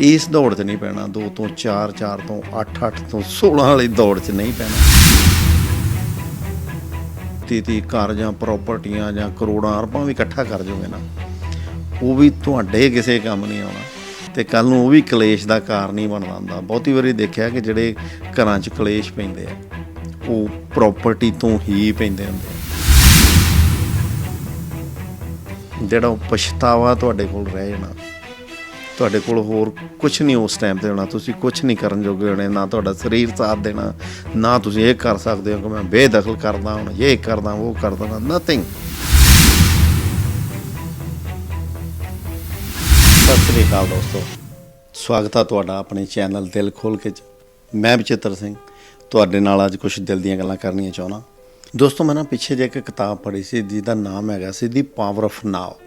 ਇਸ ਦੌੜ 'ਚ ਨਹੀਂ ਪੈਣਾ 2 ਤੋਂ 4 4 ਤੋਂ 8 8 ਤੋਂ 16 ਵਾਲੀ ਦੌੜ 'ਚ ਨਹੀਂ ਪੈਣਾ। ਤੀਤੀ ਘਰ ਜਾਂ ਪ੍ਰਾਪਰਟੀਆਂ ਜਾਂ ਕਰੋੜਾਂ ਅਰਬਾਂ ਵੀ ਇਕੱਠਾ ਕਰ ਜੋਗੇ ਨਾ, ਉਹ ਵੀ ਤੁਹਾਡੇ ਕਿਸੇ ਕੰਮ ਨਹੀਂ ਆਉਣਾ। ਤੇ ਕੱਲ ਨੂੰ ਉਹ ਵੀ ਕਲੇਸ਼ ਦਾ ਕਾਰਨ ਹੀ ਬਣਦਾ ਹੁੰਦਾ। ਬਹੁਤੀ ਵਾਰੀ ਦੇਖਿਆ ਕਿ ਜਿਹੜੇ ਘਰਾਂ 'ਚ ਕਲੇਸ਼ ਪੈਂਦੇ ਆ, ਉਹ ਪ੍ਰਾਪਰਟੀ ਤੋਂ ਹੀ ਪੈਂਦੇ ਹੁੰਦੇ ਜਿਹੜਾ ਉਹ ਪਛਤਾਵਾ ਤੁਹਾਡੇ ਕੋਲ ਰਹਿ ਜਾਣਾ ਤੁਹਾਡੇ ਕੋਲ ਹੋਰ ਕੁਝ ਨਹੀਂ ਉਸ ਟਾਈਮ ਤੇ ਹੋਣਾ। ਤੁਸੀਂ ਕੁਝ ਨਹੀਂ ਕਰਨ ਜੋਗੇ ਹੋਣੇ, ਨਾ ਤੁਹਾਡਾ ਸਰੀਰ ਸਾਥ ਦੇਣਾ, ਨਾ ਤੁਸੀਂ ਇਹ ਕਰ ਸਕਦੇ ਹੋ ਕਿ ਮੈਂ ਬੇਦਖਲ ਕਰਦਾ ਹੁਣ, ਇਹ ਕਰਦਾ, ਉਹ ਕਰਦਾ ਨਥਿੰਗ ਸਤਿ ਸ੍ਰੀ ਅਕਾਲ ਦੋਸਤੋ। ਸਵਾਗਤ ਹੈ ਤੁਹਾਡਾ ਆਪਣੇ ਚੈਨਲ ਦਿਲ ਖੋਲ ਕੇ 'ਚ। ਮੈਂ ਬਚਿੱਤਰ ਸਿੰਘ, ਤੁਹਾਡੇ ਨਾਲ ਅੱਜ ਕੁਝ ਦਿਲ ਦੀਆਂ ਗੱਲਾਂ ਕਰਨੀਆਂ ਚਾਹਣਾ ਦੋਸਤੋ, ਮੈਂ ਨਾ ਪਿੱਛੇ ਜੇ ਇੱਕ ਕਿਤਾਬ ਪੜ੍ਹੀ ਸੀ, ਜਿਹਦਾ ਨਾਮ ਹੈਗਾ ਸੀ, ਦੀ ਪਾਵਰ ਆਫ ਨਾਓ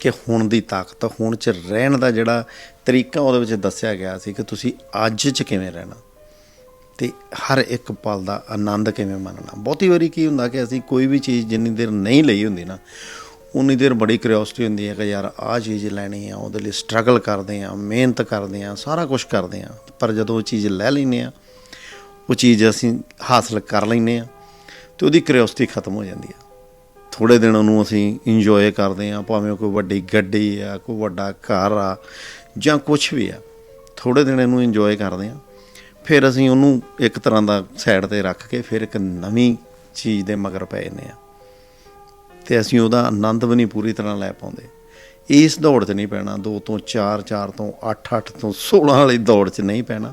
ਕਿ ਹੁਣ ਦੀ ਤਾਕਤ, ਹੁਣ ਚ ਰਹਿਣ ਦਾ ਜਿਹੜਾ ਤਰੀਕਾ ਉਹਦੇ ਵਿੱਚ ਦੱਸਿਆ ਗਿਆ ਸੀ ਕਿ ਤੁਸੀਂ ਅੱਜ ਚ ਕਿਵੇਂ ਰਹਿਣਾ ਤੇ ਹਰ ਇੱਕ ਪਲ ਦਾ ਆਨੰਦ ਕਿਵੇਂ ਮਾਣਨਾ ਬਹੁਤੀ ਵਾਰੀ ਕੀ ਹੁੰਦਾ ਕਿ ਅਸੀਂ ਕੋਈ ਵੀ ਚੀਜ਼ ਜਿੰਨੀ ਦੇਰ ਨਹੀਂ ਲਈ ਹੁੰਦੀ ਨਾ, ਉਨੀ ਦੇਰ ਬੜੀ ਕਿਉਰਿਓਸਿਟੀ ਹੁੰਦੀ ਹੈ ਕਿ ਯਾਰ ਆਹ ਚੀਜ਼ ਲੈਣੀ ਆ, ਉਹਦੇ ਲਈ ਸਟਰਗਲ ਕਰਦੇ ਆ, ਮਿਹਨਤ ਕਰਦੇ ਆ, ਸਾਰਾ ਕੁਝ ਕਰਦੇ ਆ। ਪਰ ਜਦੋਂ ਉਹ ਚੀਜ਼ ਲੈ ਲੈਂਦੇ ਆ, ਉਹ ਚੀਜ਼ ਅਸੀਂ ਹਾਸਲ ਕਰ ਲੈਂਦੇ ਆ ਤੇ ਉਹਦੀ ਕਿਉਰਿਓਸਿਟੀ ਖਤਮ ਹੋ ਜਾਂਦੀ ਆ। ਥੋੜੇ ਦਿਨ ਉਹਨੂੰ ਅਸੀਂ ਇੰਜੋਏ ਕਰਦੇ ਆ ਭਾਵੇਂ ਉਹ ਕੋਈ ਵੱਡੀ ਗੱਡੀ ਆ, ਕੋਈ ਵੱਡਾ ਘਰ ਆ ਜਾਂ ਕੁਝ ਵੀ ਆ ਥੋੜੇ ਦਿਨ ਇਹਨੂੰ ਇੰਜੋਏ ਕਰਦੇ ਆ ਫਿਰ ਅਸੀਂ ਉਹਨੂੰ ਇੱਕ ਤਰ੍ਹਾਂ ਦਾ ਸਾਈਡ ਤੇ ਰੱਖ ਕੇ ਫਿਰ ਇੱਕ ਨਵੀਂ ਚੀਜ਼ ਦੇ ਮਗਰ ਪੈ ਜਾਂਦੇ ਆ ਤੇ ਅਸੀਂ ਉਹਦਾ ਆਨੰਦ ਵੀ ਨਹੀਂ ਪੂਰੀ ਤਰ੍ਹਾਂ ਲੈ ਪਾਉਂਦੇ। ਇਸ ਦੌੜ 'ਚ ਨਹੀਂ ਪੈਣਾ 2 ਤੋਂ 4 4 ਤੋਂ 8 8 ਤੋਂ 16 ਵਾਲੀ ਦੌੜ 'ਚ ਨਹੀਂ ਪੈਣਾ।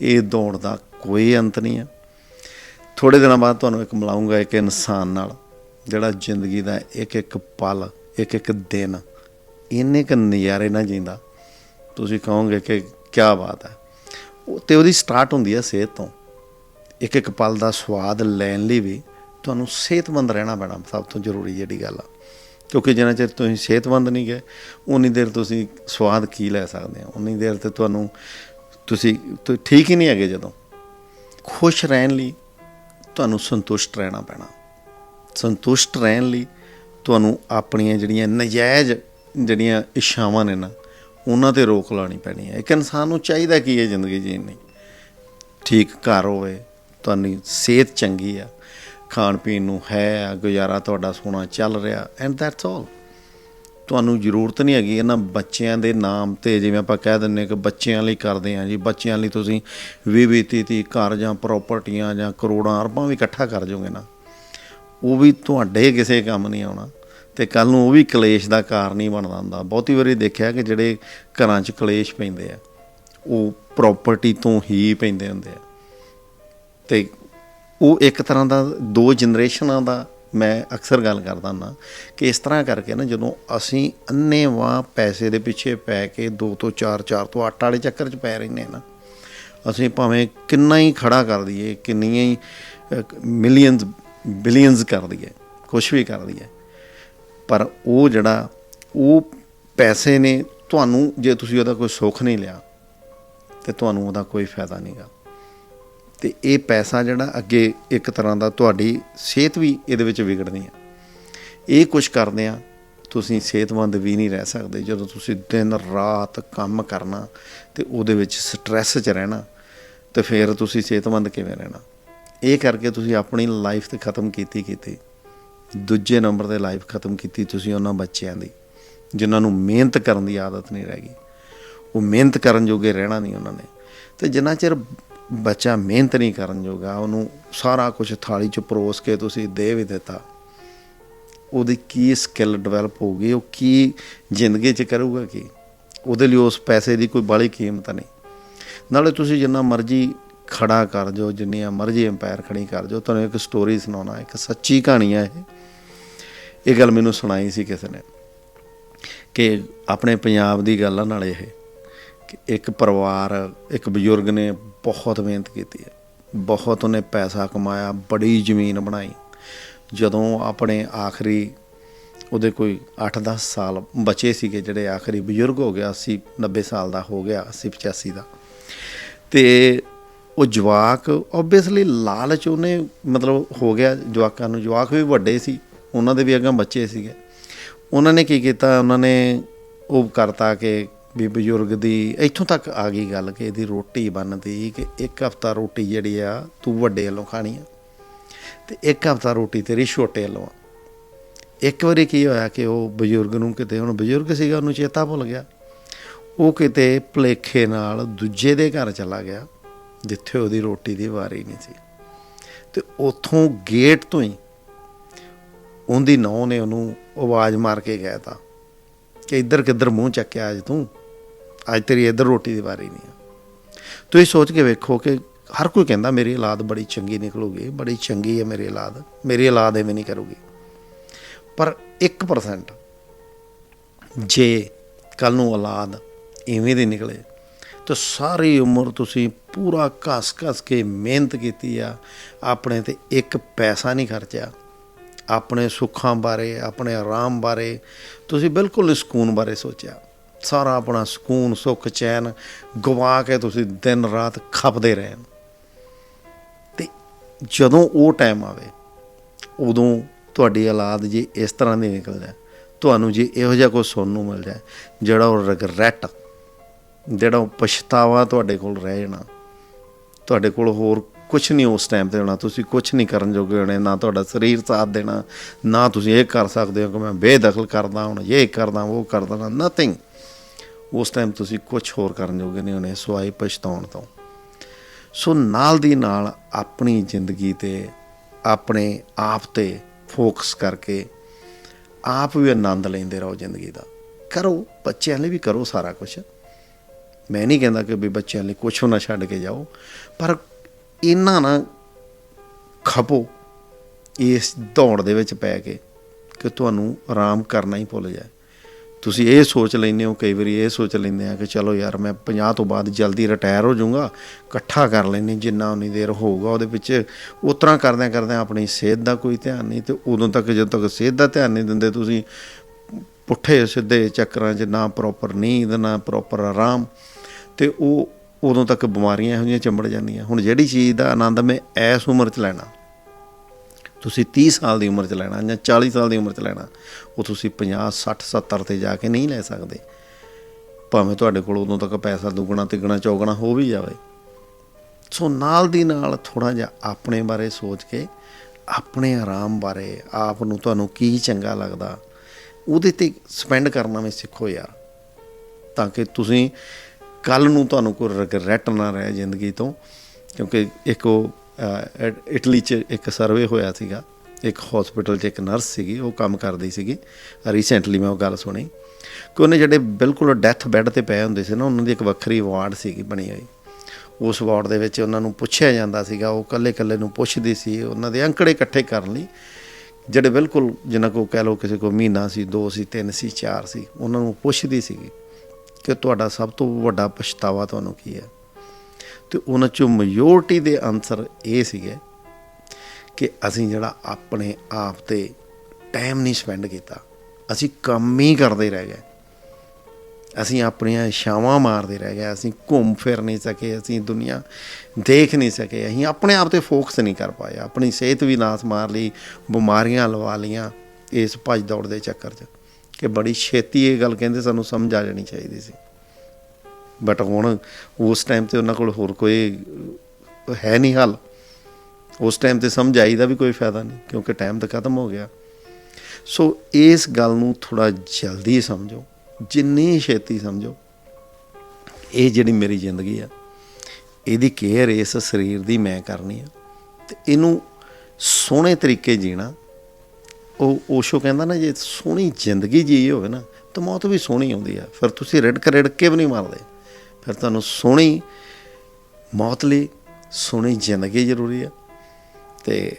ਇਹ ਦੌੜ ਦਾ ਕੋਈ ਅੰਤ ਨਹੀਂ ਆ ਥੋੜੇ ਦਿਨਾਂ ਬਾਅਦ ਤੁਹਾਨੂੰ ਇੱਕ ਮਿਲਾਉਂਗਾ ਇੱਕ ਇਨਸਾਨ ਨਾਲ। ਜਿਹੜਾ ਜ਼ਿੰਦਗੀ ਦਾ ਇੱਕ ਇੱਕ ਪਲ ਇੱਕ ਇੱਕ ਦਿਨ, ਇੰਨੇ ਕ ਨਜ਼ਾਰੇ ਨਾਲ ਜੀਂਦਾ। ਤੁਸੀਂ ਕਹੋਗੇ ਕਿ ਕੀ ਬਾਤ ਹੈ। ਉਹ ਤੇ ਉਹਦੀ ਸਟਾਰਟ ਹੁੰਦੀ ਹੈ ਸਿਹਤ ਤੋਂ। ਇੱਕ ਇੱਕ ਪਲ ਦਾ ਸਵਾਦ ਲੈਣ ਲਈ ਵੀ ਤੁਹਾਨੂੰ ਸਿਹਤਮੰਦ ਰਹਿਣਾ ਪੈਣਾ ਸਭ ਤੋਂ ਜ਼ਰੂਰੀ ਜਿਹੜੀ ਗੱਲ ਆ। ਕਿਉਂਕਿ ਜਿੰਨਾ ਚਿਰ ਤੁਸੀਂ ਸਿਹਤਮੰਦ ਨਹੀਂ ਗਏ, ਉਨੀ ਦੇਰ ਤੁਸੀਂ ਸਵਾਦ ਕੀ ਲੈ ਸਕਦੇ ਹੋ। ਉਨੀ ਦੇਰ ਤੇ ਤੁਹਾਨੂੰ ਤੁਸੀਂ ਠੀਕ ਹੀ ਨਹੀਂ ਹੈਗੇ ਜਦੋਂ। ਖੁਸ਼ ਰਹਿਣ ਲਈ ਤੁਹਾਨੂੰ ਸੰਤੁਸ਼ਟ ਰਹਿਣਾ ਪੈਣਾ। ਸੰਤੁਸ਼ਟ ਰਹਿਣ ਲਈ ਤੁਹਾਨੂੰ ਆਪਣੀਆਂ ਜਿਹੜੀਆਂ ਨਜਾਇਜ਼ ਜਿਹੜੀਆਂ ਇੱਛਾਵਾਂ ਨੇ ਨਾ ਉਹਨਾਂ ਤੇ ਰੋਕ ਲਾਣੀ ਪੈਣੀ ਹੈ। ਇੱਕ ਇਨਸਾਨ ਨੂੰ ਚਾਹੀਦਾ ਕੀ ਹੈ ਜ਼ਿੰਦਗੀ ਜੀਣ ਲਈ? ਠੀਕ ਘਰ ਹੋਵੇ ਤੁਹਾਨੂੰ ਸਿਹਤ ਚੰਗੀ ਆ ਖਾਣ ਪੀਣ ਨੂੰ ਹੈ ਆ, ਗੁਜ਼ਾਰਾ ਤੁਹਾਡਾ ਸੋਹਣਾ ਚੱਲ ਰਿਹਾ ਐਂਡ ਦੈਟਸ ਆਲ ਤੁਹਾਨੂੰ ਜ਼ਰੂਰਤ ਨਹੀਂ ਹੈਗੀ ਇਹਨਾਂ ਬੱਚਿਆਂ ਦੇ ਨਾਮ ਤੇ ਜਿਵੇਂ ਆਪਾਂ ਕਹਿ ਦਿੰਨੇ ਕਿ ਬੱਚਿਆਂ ਲਈ ਕਰਦੇ ਆ ਜੀ ਬੱਚਿਆਂ ਲਈ ਤੁਸੀਂ 20 20 30 ਘਰ ਜਾਂ ਪ੍ਰਾਪਰਟੀਆਂ ਜਾਂ ਕਰੋੜਾਂ ਅਰਬਾਂ ਵੀ ਇਕੱਠਾ ਕਰ ਜੋਗੇ ਨਾ। ਉਹ ਵੀ ਤੁਹਾਡੇ ਕਿਸੇ ਕੰਮ ਨਹੀਂ ਆਉਣਾ। ਤੇ ਕੱਲ ਨੂੰ ਉਹ ਵੀ ਕਲੇਸ਼ ਦਾ ਕਾਰਨ ਹੀ ਬਣਦਾ ਹੁੰਦਾ। ਬਹੁਤੀ ਵਾਰੀ ਦੇਖਿਆ ਕਿ ਜਿਹੜੇ ਘਰਾਂ 'ਚ ਕਲੇਸ਼ ਪੈਂਦੇ ਆ, ਉਹ ਪ੍ਰਾਪਰਟੀ ਤੋਂ ਹੀ ਪੈਂਦੇ ਹੁੰਦੇ ਆ। ਤੇ ਉਹ ਇੱਕ ਤਰ੍ਹਾਂ ਦਾ, ਦੋ ਜਨਰੇਸ਼ਨਾਂ ਦਾ ਮੈਂ ਅਕਸਰ ਗੱਲ ਕਰਦਾ ਹੁੰਦਾ ਕਿ ਇਸ ਤਰ੍ਹਾਂ ਕਰਕੇ ਨਾ ਜਦੋਂ ਅਸੀਂ ਅੰਨੇਵਾਹ ਪੈਸੇ ਦੇ ਪਿੱਛੇ ਪੈ ਕੇ 2 ਤੋਂ 4 4 ਤੋਂ 8 ਵਾਲੇ ਚੱਕਰ 'ਚ ਪੈ ਰਹਿੰਦੇ ਨਾ, ਅਸੀਂ ਭਾਵੇਂ ਕਿੰਨਾ ਹੀ ਖੜਾ ਕਰ ਦਈਏ ਕਿੰਨੀਆਂ ਹੀ ਮਿਲੀਅਨਸ ਬਿਲੀਅਨਸ ਕਰ ਦਈਏ ਕੁਝ ਵੀ ਕਰ ਦਈਏ। ਪਰ ਉਹ ਜਿਹੜਾ, ਉਹ ਪੈਸੇ ਨੇ, ਤੁਹਾਨੂੰ ਜੇ ਤੁਸੀਂ ਉਹਦਾ ਕੋਈ ਸੁੱਖ ਨਹੀਂ ਲਿਆ, ਤੇ ਤੁਹਾਨੂੰ ਉਹਦਾ ਕੋਈ ਫਾਇਦਾ ਨਹੀਂਗਾ ਤੇ ਇਹ ਪੈਸਾ ਜਿਹੜਾ ਅੱਗੇ ਇੱਕ ਤਰ੍ਹਾਂ ਦਾ ਤੁਹਾਡੀ ਸਿਹਤ ਵੀ ਇਹਦੇ ਵਿੱਚ ਵਿਗੜਨੀ ਆ। ਇਹ ਕੁਝ ਕਰਦੇ ਆ, ਤੁਸੀਂ ਸਿਹਤਮੰਦ ਵੀ ਨਹੀਂ ਰਹਿ ਸਕਦੇ। ਜਦੋਂ ਤੁਸੀਂ ਦਿਨ ਰਾਤ ਕੰਮ ਕਰਨਾ, ਤੇ ਉਹਦੇ ਵਿੱਚ ਸਟ੍ਰੈਸ 'ਚ ਰਹਿਣਾ, ਤੇ ਫਿਰ ਤੁਸੀਂ ਸਿਹਤਮੰਦ ਕਿਵੇਂ ਰਹਿਣਾ? ਇਹ ਕਰਕੇ ਤੁਸੀਂ ਆਪਣੀ ਲਾਈਫ ਤੇ ਖਤਮ ਕੀਤੀ ਕੀਤੀ। ਦੂਜੇ ਨੰਬਰ ਤੇ ਲਾਈਫ ਖਤਮ ਕੀਤੀ ਤੁਸੀਂ ਉਹਨਾਂ ਬੱਚਿਆਂ ਦੀ, ਜਿਨ੍ਹਾਂ ਨੂੰ ਮਿਹਨਤ ਕਰਨ ਦੀ ਆਦਤ ਨਹੀਂ ਰਹਿ ਗਈ। ਉਹ ਮਿਹਨਤ ਕਰਨ ਜੋਗੇ ਰਹਿਣਾ ਨਹੀਂ ਉਹਨਾਂ ਨੇ। ਤੇ ਜਿੰਨਾ ਚਿਰ ਬੱਚਾ ਮਿਹਨਤ ਨਹੀਂ ਕਰਨ ਜੋਗਾ, ਉਹਨੂੰ ਸਾਰਾ ਕੁਝ ਥਾਲੀ 'ਚ ਪਰੋਸ ਕੇ ਤੁਸੀਂ ਦੇ ਵੀ ਦਿੱਤਾ, ਉਹਦੀ ਕੀ ਸਕਿੱਲ ਡਿਵੈਲਪ ਹੋਊਗੀ, ਉਹ ਕੀ ਜ਼ਿੰਦਗੀ 'ਚ ਕਰੂਗਾ ਕੀ? ਉਹਦੇ ਲਈ ਉਸ ਪੈਸੇ ਦੀ ਕੋਈ ਬਾਲੀ ਕੀਮਤ ਨਹੀਂ। ਨਾਲੇ ਤੁਸੀਂ ਜਿੰਨਾ ਮਰਜ਼ੀ ਖੜਾ ਕਰ ਜੋ, ਜਿੰਨੀਆਂ ਮਰਜ਼ੀ ਐਮਪਾਇਰ ਖੜੀ ਕਰ ਜੋ। ਤੁਹਾਨੂੰ ਇੱਕ ਸਟੋਰੀ ਸੁਣਾਉਣਾ, ਇੱਕ ਸੱਚੀ ਕਹਾਣੀ ਹੈ ਇਹ। ਇਹ ਗੱਲ ਮੈਨੂੰ ਸੁਣਾਈ ਸੀ ਕਿਸੇ ਨੇ ਕਿ ਆਪਣੇ ਪੰਜਾਬ ਦੀ ਗੱਲ ਆ ਨਾਲੇ ਇਹ, ਕਿ ਇੱਕ ਪਰਿਵਾਰ, ਇੱਕ ਬਜ਼ੁਰਗ ਨੇ ਬਹੁਤ ਮਿਹਨਤ ਕੀਤੀ ਹੈ ਬਹੁਤ ਉਹਨੇ ਪੈਸਾ ਕਮਾਇਆ, ਬੜੀ ਜ਼ਮੀਨ ਬਣਾਈ। ਜਦੋਂ ਆਪਣੇ ਆਖਰੀ, ਉਹਦੇ ਕੋਈ 8-10 ਸਾਲ ਬਚੇ ਸੀਗੇ, ਜਿਹੜੇ ਆਖਰੀ ਬਜ਼ੁਰਗ ਹੋ ਗਿਆ 80 90 ਸਾਲ ਦਾ ਹੋ ਗਿਆ 80 85 ਦਾ। ਤੇ ਉਹ ਜਵਾਕ ਆਬਵੀਅਸਲੀ ਲਾਲਚ ਉਹਨੇ ਮਤਲਬ ਹੋ ਗਿਆ ਜਵਾਕਾਂ ਨੂੰ। ਜਵਾਕ ਵੀ ਵੱਡੇ ਸੀ, ਉਹਨਾਂ ਦੇ ਵੀ ਅੱਗੇ ਬੱਚੇ ਸੀਗੇ। ਉਹਨਾਂ ਨੇ ਕੀ ਕੀਤਾ? ਉਹਨਾਂ ਨੇ ਉਹ ਕਰਤਾ ਕਿ ਵੀ ਬਜ਼ੁਰਗ ਦੀ ਇੱਥੋਂ ਤੱਕ ਆ ਗਈ ਗੱਲ ਕਿ ਇਹਦੀ ਰੋਟੀ ਬਣਦੀ ਕਿ ਇੱਕ ਹਫਤਾ ਰੋਟੀ ਜਿਹੜੀ ਆ ਤੂੰ ਵੱਡੇ ਵੱਲੋਂ ਖਾਣੀ ਆ ਤੇ ਇੱਕ ਹਫਤਾ ਰੋਟੀ ਤੇਰੀ ਛੋਟੇ ਵੱਲੋਂ ਆ। ਇੱਕ ਵਾਰੀ ਕੀ ਹੋਇਆ ਕਿ ਉਹ ਬਜ਼ੁਰਗ ਨੂੰ ਕਿਤੇ, ਹੁਣ ਬਜ਼ੁਰਗ ਸੀਗਾ, ਉਹਨੂੰ ਚੇਤਾ ਭੁੱਲ ਗਿਆ। ਉਹ ਕਿਤੇ ਭੁਲੇਖੇ ਨਾਲ ਦੂਜੇ ਦੇ ਘਰ ਚਲਾ ਗਿਆ। ਜਿੱਥੇ ਉਹਦੀ ਰੋਟੀ ਦੀ ਵਾਰੀ ਨਹੀਂ ਸੀ। ਤੇ ਉੱਥੋਂ ਗੇਟ ਤੋਂ ਹੀ ਉਹਦੀ ਨੌਂ ਨੇ ਉਹਨੂੰ ਆਵਾਜ਼ ਮਾਰ ਕੇ ਗਿਆ ਤਾਂ ਕਿ ਇੱਧਰ ਕਿੱਧਰ ਮੂੰਹ ਚੱਕਿਆ ਅੱਜ ਤੂੰ? ਅੱਜ ਤੇਰੀ ਇੱਧਰ ਰੋਟੀ ਦੀ ਵਾਰੀ ਨਹੀਂ ਆ। ਤੁਸੀਂ ਸੋਚ ਕੇ ਵੇਖੋ ਕਿ ਹਰ ਕੋਈ ਕਹਿੰਦਾ ਮੇਰੀ ਔਲਾਦ ਬੜੀ ਚੰਗੀ ਨਿਕਲੂਗੀ, ਬੜੀ ਚੰਗੀ ਹੈ ਮੇਰੀ ਔਲਾਦ ਮੇਰੀ ਔਲਾਦ ਐਵੇਂ ਨਹੀਂ ਕਰੂਗੀ। ਪਰ 1% ਜੇ ਕੱਲ ਨੂੰ ਔਲਾਦ ਇਵੇਂ ਦੀ ਨਿਕਲੇ ਤਾਂ ਸਾਰੀ ਉਮਰ ਤੁਸੀਂ ਪੂਰਾ ਘਸ-ਘਸ ਕੇ ਮਿਹਨਤ ਕੀਤੀ ਆ। ਆਪਣੇ ਤੇ ਇੱਕ ਪੈਸਾ ਨਹੀਂ ਖਰਚਿਆ। ਆਪਣੇ ਸੁੱਖਾਂ ਬਾਰੇ, ਆਪਣੇ ਆਰਾਮ ਬਾਰੇ ਤੁਸੀਂ ਬਿਲਕੁਲ ਸਕੂਨ ਬਾਰੇ ਸੋਚਿਆ। ਸਾਰਾ ਆਪਣਾ ਸਕੂਨ, ਸੁੱਖ, ਚੈਨ ਗਵਾ ਕੇ ਤੁਸੀਂ ਦਿਨ ਰਾਤ ਖਪਦੇ ਰਹੇ ਤੇ ਜਦੋਂ ਉਹ ਟਾਈਮ ਆਵੇ, ਉਦੋਂ ਤੁਹਾਡੀ ਔਲਾਦ ਜੇ ਇਸ ਤਰ੍ਹਾਂ ਦੀ ਨਿਕਲ ਜਾਏ ਤੁਹਾਨੂੰ ਜੇ ਇਹੋ ਜਿਹਾ ਕੁਝ ਸੁਣਨ ਨੂੰ ਮਿਲ ਜਾਏ, ਜਿਹੜਾ ਉਹ ਰਿਗਰੈਟ ਜਿਹੜਾ ਉਹ ਪਛਤਾਵਾ ਤੁਹਾਡੇ ਕੋਲ ਰਹਿ ਜਾਣਾ। ਤੁਹਾਡੇ ਕੋਲ ਹੋਰ ਕੁਝ ਨਹੀਂ ਉਸ ਟਾਈਮ ਤੇ ਹੋਣਾ। ਤੁਸੀਂ ਕੁਝ ਨਹੀਂ ਕਰਨ ਜੋਗੇ ਹੋਣੇ। ਨਾ ਤੁਹਾਡਾ ਸਰੀਰ ਸਾਥ ਦੇਣਾ। ਨਾ ਤੁਸੀਂ ਇਹ ਕਰ ਸਕਦੇ ਹੋ ਕਿ ਮੈਂ ਬੇਦਖਲ ਕਰਦਾ ਹੁਣ, ਇਹ ਕਰਦਾ, ਉਹ ਕਰਦਾ ਨਥਿੰਗ ਉਸ ਟਾਈਮ ਤੁਸੀਂ ਕੁਝ ਹੋਰ ਕਰਨ ਜੋਗੇ ਨਹੀਂ ਹੋਣੇ ਸਵਾਈ ਪਛਤਾਉਣ ਤੋਂ। ਸੋ ਨਾਲ ਦੀ ਨਾਲ ਆਪਣੀ ਜ਼ਿੰਦਗੀ ਤੇ, ਆਪਣੇ ਆਪ ਤੇ ਫੋਕਸ ਕਰਕੇ ਆਪ ਵੀ ਆਨੰਦ ਲੈਂਦੇ ਰਹੋ ਜ਼ਿੰਦਗੀ ਦਾ। ਕਰੋ, ਬੱਚਿਆਂ ਲਈ ਵੀ ਕਰੋ ਸਾਰਾ ਕੁਝ ਮੈਂ ਨਹੀਂ ਕਹਿੰਦਾ ਕਿ ਵੀ ਬੱਚਿਆਂ ਲਈ ਕੁਝ ਨਾ ਛੱਡ ਕੇ ਜਾਓ, ਪਰ ਇਹਨਾਂ ਨਾ ਖਪੋ ਇਸ ਦੌੜ ਦੇ ਵਿੱਚ ਪੈ ਕੇ ਕਿ ਤੁਹਾਨੂੰ ਆਰਾਮ ਕਰਨਾ ਹੀ ਭੁੱਲ ਜਾਏ। ਤੁਸੀਂ ਇਹ ਸੋਚ ਲੈਂਦੇ ਹੋ, ਕਈ ਵਾਰੀ ਇਹ ਸੋਚ ਲੈਂਦੇ ਆ ਕਿ ਚਲੋ ਯਾਰ ਮੈਂ 50 ਤੋਂ ਬਾਅਦ ਜਲਦੀ ਰਿਟਾਇਰ ਹੋ ਜਾਊਂਗਾ, ਇਕੱਠਾ ਕਰ ਲੈਣੇ ਜਿੰਨਾ ਉਨੀ ਦੇਰ ਹੋਊਗਾ ਉਹਦੇ ਵਿੱਚ ਉਸ ਤਰ੍ਹਾਂ ਕਰਦਿਆਂ ਕਰਦਿਆਂ ਆਪਣੀ ਸਿਹਤ ਦਾ ਕੋਈ ਧਿਆਨ ਨਹੀਂ ਤੇ ਉਦੋਂ ਤੱਕ ਜਦੋਂ ਤੱਕ ਸਿਹਤ ਦਾ ਧਿਆਨ ਨਹੀਂ ਦਿੰਦੇ ਤੁਸੀਂ ਪੁੱਠੇ ਸਿੱਧੇ ਚੱਕਰਾਂ 'ਚ ਨਾ ਪ੍ਰੋਪਰ ਨੀਂਦ, ਨਾ ਪ੍ਰੋਪਰ ਆਰਾਮ ਤੇ ਉਹ ਉਦੋਂ ਤੱਕ ਬਿਮਾਰੀਆਂ ਇਹੋ ਜਿਹੀਆਂ ਚੰਬੜ ਜਾਂਦੀਆਂ। ਹੁਣ ਜਿਹੜੀ ਚੀਜ਼ ਦਾ ਆਨੰਦ ਮੈਂ ਇਸ ਉਮਰ 'ਚ ਲੈਣਾ। ਤੁਸੀਂ 30 ਸਾਲ ਦੀ ਉਮਰ 'ਚ ਲੈਣਾ ਜਾਂ 40 ਸਾਲ ਦੀ ਉਮਰ 'ਚ ਲੈਣਾ, ਉਹ ਤੁਸੀਂ 50 60 70 ਤੇ ਜਾ ਕੇ ਨਹੀਂ ਲੈ ਸਕਦੇ। ਭਾਵੇਂ ਤੁਹਾਡੇ ਕੋਲ ਉਦੋਂ ਤੱਕ ਪੈਸਾ ਦੁੱਗਣਾ, ਤਿੱਗਣਾ, ਚੌਗਣਾ ਹੋ ਵੀ ਜਾਵੇ। ਸੋ ਨਾਲ ਦੀ ਨਾਲ ਥੋੜਾ ਜਿਹਾ ਆਪਣੇ ਬਾਰੇ ਸੋਚ ਕੇ, ਆਪਣੇ ਆਰਾਮ ਬਾਰੇ, ਆਪ ਨੂੰ ਤੁਹਾਨੂੰ ਕੀ ਚੰਗਾ ਲੱਗਦਾ, ਉਹਦੇ ਤੇ ਸਪੈਂਡ ਕਰਨਾ ਵੀ ਸਿੱਖੋ ਯਾਰ। ਤਾਂ ਕਿ ਤੁਸੀਂ ਕੱਲ ਨੂੰ ਤੁਹਾਨੂੰ ਕੋਈ ਰਿਗਰੈਟ ਨਾ ਰਹੇ ਜ਼ਿੰਦਗੀ ਤੋਂ, ਕਿਉਂਕਿ ਇੱਕ ਉਹ ਇਟਲੀ 'ਚ ਇੱਕ ਸਰਵੇ ਹੋਇਆ ਸੀਗਾ, ਇੱਕ ਹਸਪੀਟਲ 'ਚ ਇੱਕ ਨਰਸ ਸੀਗੀ, ਉਹ ਕੰਮ ਕਰਦੀ ਸੀਗੀ। ਰੀਸੈਂਟਲੀ ਮੈਂ ਉਹ ਗੱਲ ਸੁਣੀ ਕਿ ਉਹਨੇ ਜਿਹੜੇ ਬਿਲਕੁਲ ਡੈਥ ਬੈੱਡ ਤੇ ਪਏ ਹੁੰਦੇ ਸੀ ਨਾ, ਉਹਨਾਂ ਦੀ ਇੱਕ ਵੱਖਰੀ ਵਾਰਡ ਸੀਗੀ ਬਣੀ ਹੋਈ। ਉਸ ਵਾਰਡ ਦੇ ਵਿੱਚ ਉਹਨਾਂ ਨੂੰ ਪੁੱਛਿਆ ਜਾਂਦਾ ਸੀਗਾ, ਉਹ ਕੱਲੇ ਕੱਲੇ ਨੂੰ ਪੁੱਛਦੀ ਸੀ, ਉਹਨਾਂ ਦੇ ਅੰਕੜੇ ਇਕੱਠੇ ਕਰਨ ਲਈ, ਜਿਹੜੇ ਬਿਲਕੁਲ ਜਿਨ੍ਹਾਂ ਕੋ ਕਹਿ ਲਓ ਕਿਸੇ ਕੋ ਮਹੀਨਾ ਸੀ, ਦੋ ਸੀ, ਤਿੰਨ ਸੀ, ਚਾਰ ਸੀ, ਉਹਨਾਂ ਨੂੰ ਪੁੱਛਦੀ ਸੀਗੀ। ਕਿ ਤੁਹਾਡਾ ਸਭ ਤੋਂ ਵੱਡਾ ਪਛਤਾਵਾ ਤੁਹਾਨੂੰ ਕੀ ਹੈ? ਤੇ ਉਹਨਾਂ ਚੋਂ ਮੈਜੋਰਟੀ ਦੇ ਆਨਸਰ ਇਹ ਸੀਗੇ ਕਿ ਅਸੀਂ ਜਿਹੜਾ ਆਪਣੇ ਆਪ ਤੇ ਟਾਈਮ ਨਹੀਂ ਸਪੈਂਡ ਕੀਤਾ। ਅਸੀਂ ਕੰਮ ਹੀ ਕਰਦੇ ਰਹਿ ਗਏ। ਅਸੀਂ ਆਪਣੀਆਂ ਛਾਵਾਂ ਮਾਰਦੇ ਰਹਿ ਗਏ। ਅਸੀਂ ਘੁੰਮ ਫਿਰ ਨਹੀਂ ਸਕੇ। ਅਸੀਂ ਦੁਨੀਆ ਦੇਖ ਨਹੀਂ ਸਕੇ। ਅਸੀਂ ਆਪਣੇ ਆਪ ਤੇ ਫੋਕਸ ਨਹੀਂ ਕਰ ਪਾਏ। ਆਪਣੀ ਸਿਹਤ ਵੀ ਨਾਸ ਮਾਰ ਲਈ, ਬਿਮਾਰੀਆਂ ਲਵਾ ਲੀਆਂ ਇਸ ਭੱਜ ਦੌੜ ਦੇ ਚੱਕਰ 'ਚ। ਕਿ ਬੜੀ ਛੇਤੀ ਇਹ ਗੱਲ ਕਹਿੰਦੇ ਸਾਨੂੰ ਸਮਝ ਆ ਜਾਣੀ ਚਾਹੀਦੀ ਸੀ। ਬਟ ਹੁਣ ਉਸ ਟਾਈਮ ਤੇ ਉਹਨਾਂ ਕੋਲ ਹੋਰ ਕੋਈ ਹੈ ਨਹੀਂ ਹੱਲ। ਉਸ ਟਾਈਮ ਤੇ ਸਮਝ ਆਈ ਦਾ ਵੀ ਕੋਈ ਫਾਇਦਾ ਨਹੀਂ, ਕਿਉਂਕਿ ਟਾਈਮ ਤਾਂ ਖਤਮ ਹੋ ਗਿਆ। ਸੋ ਇਸ ਗੱਲ ਨੂੰ ਥੋੜਾ ਜਲਦੀ ਸਮਝੋ, ਜਿੰਨੀ ਛੇਤੀ ਸਮਝੋ। ਇਹ ਜਿਹੜੀ ਮੇਰੀ ਜ਼ਿੰਦਗੀ ਆ, ਇਹਦੀ ਕੇਅਰ ਇਸ ਸਰੀਰ ਦੀ ਮੈਂ ਕਰਨੀ ਆ। ਤੇ ਇਹਨੂੰ ਸੋਹਣੇ ਤਰੀਕੇ ਜੀਣਾ ਉਹ ਓਸ਼ੋ ਕਹਿੰਦਾ ਨਾ, ਜੇ ਸੋਹਣੀ ਜ਼ਿੰਦਗੀ ਜੀ ਹੋਵੇ ਨਾ, ਤਾਂ ਮੌਤ ਵੀ ਸੋਹਣੀ ਆਉਂਦੀ ਆ। ਫਿਰ ਤੁਸੀਂ ਰਿੜਕ ਰਿੜਕ ਕੇ ਵੀ ਨਹੀਂ ਮਰਦੇ। ਫਿਰ ਤੁਹਾਨੂੰ ਸੋਹਣੀ ਮੌਤ ਲਈ ਸੋਹਣੀ ਜ਼ਿੰਦਗੀ ਜ਼ਰੂਰੀ ਆ ਤੇ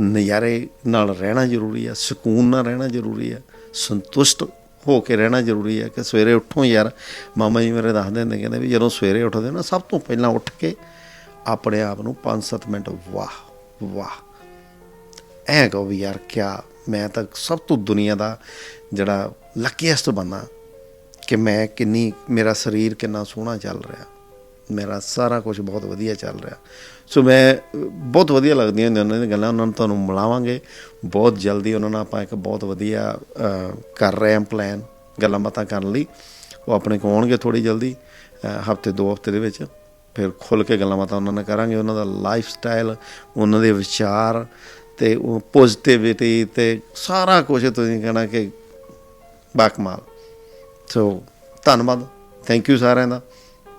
ਨਜ਼ਾਰੇ ਨਾਲ ਰਹਿਣਾ ਜ਼ਰੂਰੀ ਆ, ਸਕੂਨ ਨਾਲ ਰਹਿਣਾ ਜ਼ਰੂਰੀ ਆ, ਸੰਤੁਸ਼ਟ ਹੋ ਕੇ ਰਹਿਣਾ ਜ਼ਰੂਰੀ ਆ ਕਿ ਸਵੇਰੇ ਉੱਠੋ ਯਾਰ। ਮਾਮਾ ਜੀ ਮੇਰੇ ਦੱਸਦੇ ਹੁੰਦੇ, ਕਹਿੰਦੇ ਵੀ ਜਦੋਂ ਸਵੇਰੇ ਉੱਠਦੇ ਹੋ ਨਾ, ਸਭ ਤੋਂ ਪਹਿਲਾਂ ਉੱਠ ਕੇ ਆਪਣੇ ਆਪ ਨੂੰ 5-7 ਮਿੰਟ ਵਾਹ ਵਾਹ ਐਂ ਕਹੋ ਵੀ ਯਾਰ ਕਿਆ, ਮੈਂ ਤਾਂ ਸਭ ਤੋਂ ਦੁਨੀਆ ਦਾ ਜਿਹੜਾ ਲੱਕੀਐਸਟ ਬੰਦਾ ਕਿ ਮੈਂ ਕਿੰਨੀ, ਮੇਰਾ ਸਰੀਰ ਕਿੰਨਾ ਸੋਹਣਾ ਚੱਲ ਰਿਹਾ। ਮੇਰਾ ਸਾਰਾ ਕੁਝ ਬਹੁਤ ਵਧੀਆ ਚੱਲ ਰਿਹਾ। ਸੋ ਮੈਂ ਬਹੁਤ ਵਧੀਆ ਲੱਗਦੀਆਂ ਹੁੰਦੀਆਂ ਉਹਨਾਂ ਦੀਆਂ ਗੱਲਾਂ, ਉਹਨਾਂ ਨੂੰ ਤੁਹਾਨੂੰ ਮਿਲਾਵਾਂਗੇ। ਬਹੁਤ ਜਲਦੀ ਉਹਨਾਂ ਨਾਲ ਆਪਾਂ ਇੱਕ ਬਹੁਤ ਵਧੀਆ ਕਰ ਰਹੇ ਹਾਂ ਪਲਾਨ ਗੱਲਾਂ ਬਾਤਾਂ ਕਰਨ ਲਈ। ਉਹ ਆਪਣੇ ਕੋਲ ਆਉਣਗੇ ਥੋੜੀ ਜਲਦੀ ਹਫ਼ਤੇ, ਦੋ ਹਫ਼ਤੇ ਦੇ ਵਿੱਚ। ਫਿਰ ਖੁੱਲ ਕੇ ਗੱਲਾਂ ਬਾਤਾਂ ਉਹਨਾਂ ਨਾਲ ਕਰਾਂਗੇ। ਉਹਨਾਂ ਦਾ ਲਾਈਫ ਸਟਾਈਲ ਉਹਨਾਂ ਦੇ ਵਿਚਾਰ ਤੇ ਉਹ ਪੋਜ਼ਿਟਿਵਿਟੀ ਤੇ ਸਾਰਾ ਕੁਝ ਤੁਸੀਂ ਕਹਿਣਾ ਕਿ ਬਾਕਮਾਲ ਸੋ ਧੰਨਵਾਦ। ਥੈਂਕ ਯੂ ਸਾਰਿਆਂ ਦਾ।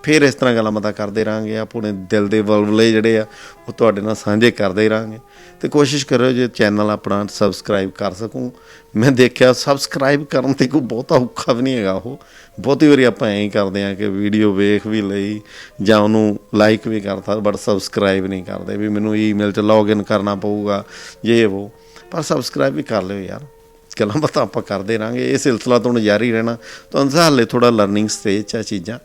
ਫਿਰ ਇਸ ਤਰ੍ਹਾਂ ਗੱਲਾਂ ਬਾਤਾਂ ਕਰਦੇ ਰਾਂਗੇ ਆਪਣੇ ਦਿਲ ਦੇ ਵਲਵਲੇ ਜਿਹੜੇ ਆ, ਉਹ ਤੁਹਾਡੇ ਨਾਲ ਸਾਂਝੇ ਕਰਦੇ ਹੀ ਰਾਂਗੇ ਤੇ ਕੋਸ਼ਿਸ਼ ਕਰੋ ਜੇ ਚੈਨਲ ਆਪਣਾ ਸਬਸਕ੍ਰਾਈਬ ਕਰ ਸਕੂੰ। ਮੈਂ ਦੇਖਿਆ ਸਬਸਕ੍ਰਾਈਬ ਕਰਨ ਤੇ ਕੋਈ ਬਹੁਤਾ ਔਖਾ ਵੀ ਨਹੀਂ ਹੈਗਾ ਉਹ। ਬਹੁਤੀ ਵਾਰੀ ਆਪਾਂ ਐਂ ਹੀ ਕਰਦੇ ਆ ਕਿ ਵੀਡੀਓ ਵੇਖ ਵੀ ਲਈ ਜਾਂ ਉਹਨੂੰ ਲਾਈਕ ਵੀ ਕਰਤਾ ਬਟ ਸਬਸਕ੍ਰਾਈਬ ਨਹੀਂ ਕਰਦੇ ਵੀ ਮੈਨੂੰ ਈਮੇਲ 'ਚ ਲੌਗਇਨ ਕਰਨਾ ਪਊਗਾ ਇਹ ਉਹ। ਪਰ ਸਬਸਕ੍ਰਾਈਬ ਵੀ ਕਰ ਲਿਓ ਯਾਰ। ਗੱਲਾਂ ਬਾਤਾਂ ਆਪਾਂ ਕਰਦੇ ਰਾਂਗੇ ਇਹ ਸਿਲਸਿਲਾ ਤੋਂ ਜਾਰੀ ਰਹਿਣਾ। ਤੁਹਾਨੂੰ ਤਾਂ ਹਾਲੇ ਥੋੜਾ ਲਰਨਿੰਗ ਸਟੇਜ 'ਚ ਆ ਚੀਜ਼ਾਂ।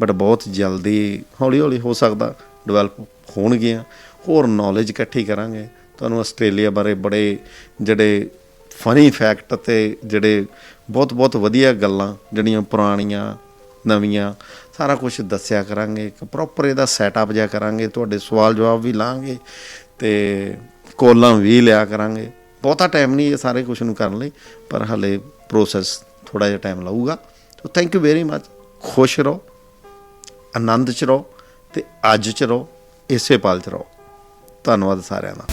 ਬਟ ਬਹੁਤ ਜਲਦੀ ਹੌਲੀ ਹੌਲੀ ਹੋ ਸਕਦਾ ਡਿਵੈਲਪ ਹੋਣਗੀਆਂ। ਹੋਰ ਨੌਲੇਜ ਇਕੱਠੀ ਕਰਾਂਗੇ। ਤੁਹਾਨੂੰ ਆਸਟ੍ਰੇਲੀਆ ਬਾਰੇ ਬੜੇ ਜਿਹੜੇ ਫਨੀ ਫੈਕਟ ਅਤੇ ਜਿਹੜੇ ਬਹੁਤ ਬਹੁਤ ਵਧੀਆ ਗੱਲਾਂ, ਜਿਹੜੀਆਂ ਪੁਰਾਣੀਆਂ, ਨਵੀਆਂ, ਸਾਰਾ ਕੁਝ ਦੱਸਿਆ ਕਰਾਂਗੇ। ਇੱਕ ਪ੍ਰੋਪਰ ਇਹਦਾ ਸੈਟਅਪ ਜਿਹਾ ਕਰਾਂਗੇ। ਤੁਹਾਡੇ ਸਵਾਲ ਜਵਾਬ ਵੀ ਲਾਂਗੇ ਤੇ ਕੋਲਾਂ ਵੀ ਲਿਆ ਕਰਾਂਗੇ। ਬਹੁਤਾ ਟਾਈਮ ਨਹੀਂ ਇਹ ਸਾਰੇ ਕੁਝ ਨੂੰ ਕਰਨ ਲਈ, ਪਰ ਹਲੇ ਪ੍ਰੋਸੈਸ ਥੋੜਾ ਜਿਹਾ ਟਾਈਮ ਲਊਗਾ। So thank you very much ਖੁਸ਼ ਰਹੋ। ਆਨੰਦ ਚ ਰਹੋ ਤੇ ਅੱਜ ਚ ਰਹੋ ਇਸੇ ਪਲ ਚ ਰਹੋ। ਧੰਨਵਾਦ ਸਾਰਿਆਂ ਦਾ।